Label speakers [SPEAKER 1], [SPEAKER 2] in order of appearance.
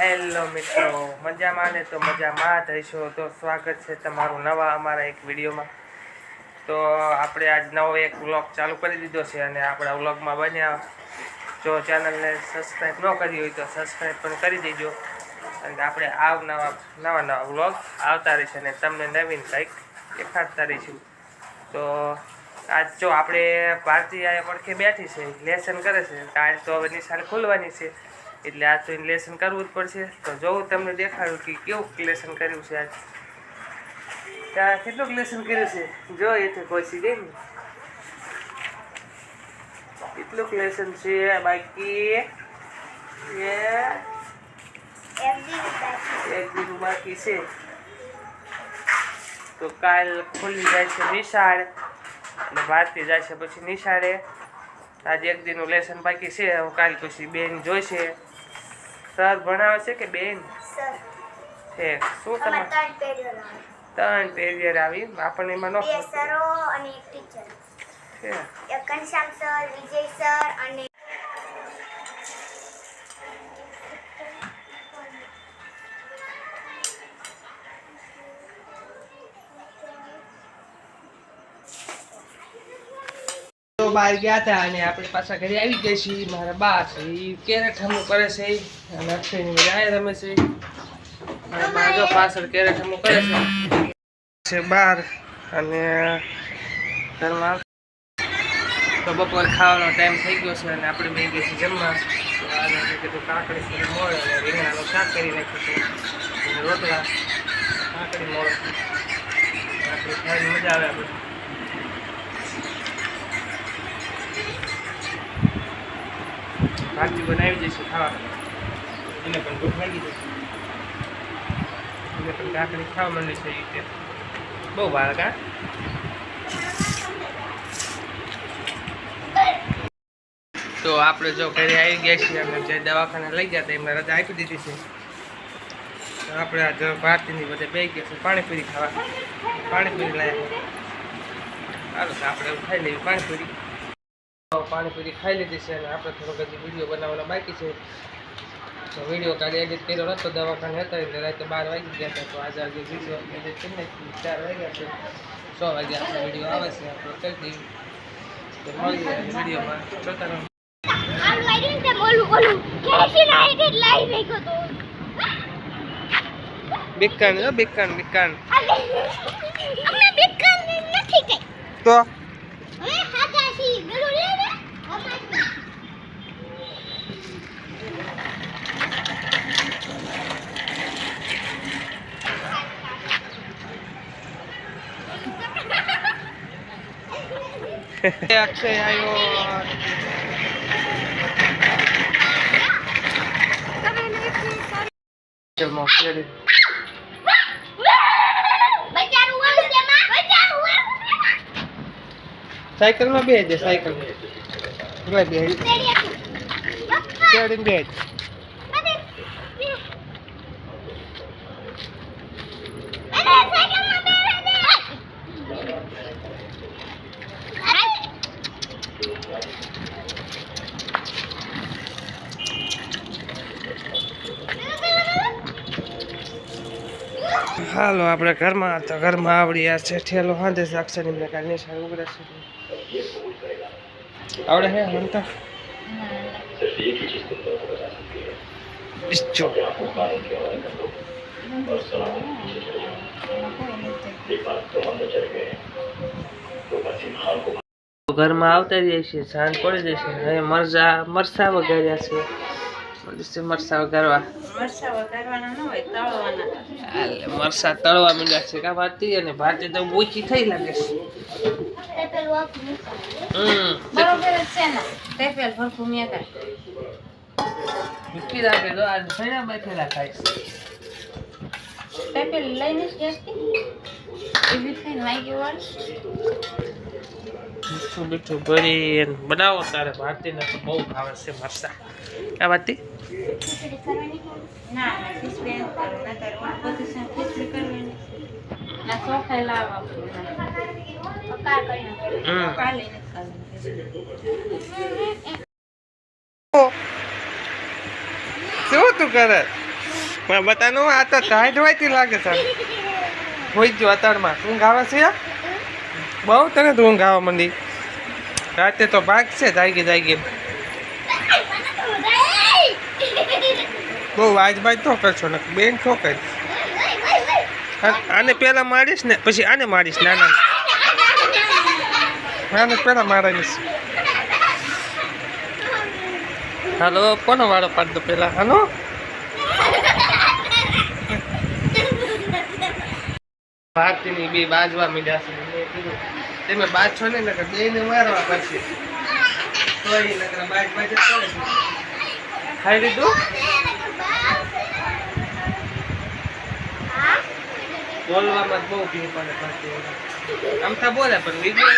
[SPEAKER 1] Hello મિત્રો, મજામાં ને? તો મજામાં થઈશો તો સ્વાગત છે તમારું નવા અમારા એક વિડીયોમાં. તો આપણે આજ નવો એક વ્લોગ ચાલુ કરી દીધો છે અને આપણા વ્લોગમાં બન્યા. જો ચેનલને સબસ્ક્રાઈબ ન કરી હોય તો સબસ્ક્રાઈબ પણ કરી દેજો. અને આપણે આવ નવા નવા નવા વ્લોગ આવતા રહેશે અને તમને નવીન કંઈક દેખાડતા રહીશું. તો આજ જો આપણે ભારતીય પડખે બેઠી છે, લેસન કરે છે. કાલ તો હવે નિશાળ ખોલવાની છે. એટલે આજ તો લેસન કરવું જ પડશે. તો જોઉં તમને દેખાડું કે કેવું લેસન કર્યું છે આજે. ત્યાં કેટલું લેસન કર્યું છે? જો એ તો પહોંચી ગઈ ને. કેટલું લેસન છે બાકી? એક દિન બાકી છે. તો કાલ ખુલી જાય છે નિશાળ. અને ભારતી જાય છે પછી નિશાળે. આજે એક દિનનું લેસન બાકી છે. હવે કાલ પછી બેન જોઈશે સર ભણાવે છે કે બેન? છે. શું તમે ત્રણ પેરિયર આવી. આપણને એમાં નો
[SPEAKER 2] સરો અને એક ટીચર.
[SPEAKER 1] છે.
[SPEAKER 2] એક સર વિજય સર અને
[SPEAKER 1] તો બહાર ગયા હતા અને આપણે પાછા ઘરે આવી ગયા છીએ. મારા બા છે એ કેરેટ હમું કરે છે. અને અક્ષયની મજા રમે છે. મારા બા પાછળ કેરેટ હમું કરે છે. છે બહાર અને ઘરમાં તો બપોર ખાવાનો ટાઈમ થઈ ગયો છે અને આપણે બે ગયા છીએ જમવા. આજે કીધું કાકડી કરી મોળ અને રીંગણાનું શાક કરી નાખ્યું છે. રોટલા, કાકડી મોળ. આપણે મજા આવે આપણે. ભાજી બનાવી દઈશું ખાવા. એને પણ ભૂખ લાગી જશે. એને પણ કાકડી ખાવા માંડી છે રીતે બહુ વાર કા? તો આપણે જો ઘરે આવી ગયા છીએ, અમે જે દવાખાને લઈ ગયા હતા, એમને રજા આપી દીધી છે. તો આપણે આ જો ભારતીની બધે બે ગયા છે, પાણીપુરી ખાવા. પાણીપુરી લાવ્યા સારું તો આપણે ખાઈ લઈએ પાણીપુરી. પાણીપુરી ખાઈ લીધી છે અને આપણે થોડોક હજી વીડિયો બનાવવાનો બાકી છે. તો વીડિયો કાલે એડિટ કર્યો નહોતો દવાખાને હતા એટલે રાતે બાર વાગી ગયા હતા. તો આજે આજે વીડિયો એડિટ કરી નાખી ચાર વાગ્યા છે. સો વાગે આપણો વીડિયો આવે છે આપણે કરી દઈએ. તો મળીએ વિડીયોમાં. જોતા રહો. બિકાન બિકાન તો
[SPEAKER 2] હવે હાજા છી ગળું લે ને અમાર
[SPEAKER 1] અક્ષય આવ્યો
[SPEAKER 2] વાળું
[SPEAKER 1] સાયકલમાં બે છે સાયકલ બે ચડીને
[SPEAKER 2] અરે અરે સાયકલમાં બેરા દે
[SPEAKER 1] હાલો, આપણે ઘરમાં તો ઘરમાં આવડી આ છે ઠેલો હાંધે છે અક્ષરની મને કાલે સારું ઉગડે છે આવડે હે બિસ્ચો ઘરમાં આવતા જઈએ છીએ સાંજ પડી જશે હવે મરચા મરચા વગાડ્યા છે. મરચા
[SPEAKER 3] હોય તળવાના.
[SPEAKER 1] હાલે, મરસા તળવા માંડ્યા છે કા ભાતી અને ભાતી તો ઓછી થઈ લાગે છે. મૂકી રાખે તો આજ ફેણા બેઠેલા ખાય છે.
[SPEAKER 3] લઈને જ એવી
[SPEAKER 1] મીઠું મીઠું ભરી અને બનાવો તારે ભારતીને તો બહુ ભાવે છે મરસા કા ભાતી
[SPEAKER 2] ખીચડી કરવાની હોય
[SPEAKER 3] ના ના ખીચડી એમ કરું ના કરું બધું છે ખીચડી કરવાની. ના ચોખાઈ લાવવા
[SPEAKER 2] પકાર કરી નાખો
[SPEAKER 1] હમ.
[SPEAKER 3] કાલે નથી કરવાની
[SPEAKER 1] શું તું કરે? પણ બતાનો આ તો ટાઈટ હોયથી લાગે છે. હોઈ ગયો અતારમાં. ઊંઘ આવે છે? બહુ તને તો ઊંઘ આવવા માંડી. રાતે તો ભાગ છે, જાગી જાગી. બહુ વાજ બાજ તો કરશો, ને બેન ઠોકર આને પહેલાં મારીશ ને, પછી આને મારીશ, નાના આને પહેલા મારાવીશ. હાલો, કોનો વાળો પાડ દો પહેલાં હાલો? ભારતીની બે બાજવા મીડ્યા છે. કીધું, તમે બાજ ને, નકર બેયને મારવા પડશે. તોય નકર બાજ બાજ ખાઈ લીધું? બોલવામાં જ બહુ ભીડ પડે પડતી આમ તો બોલે, પણ વીડિયો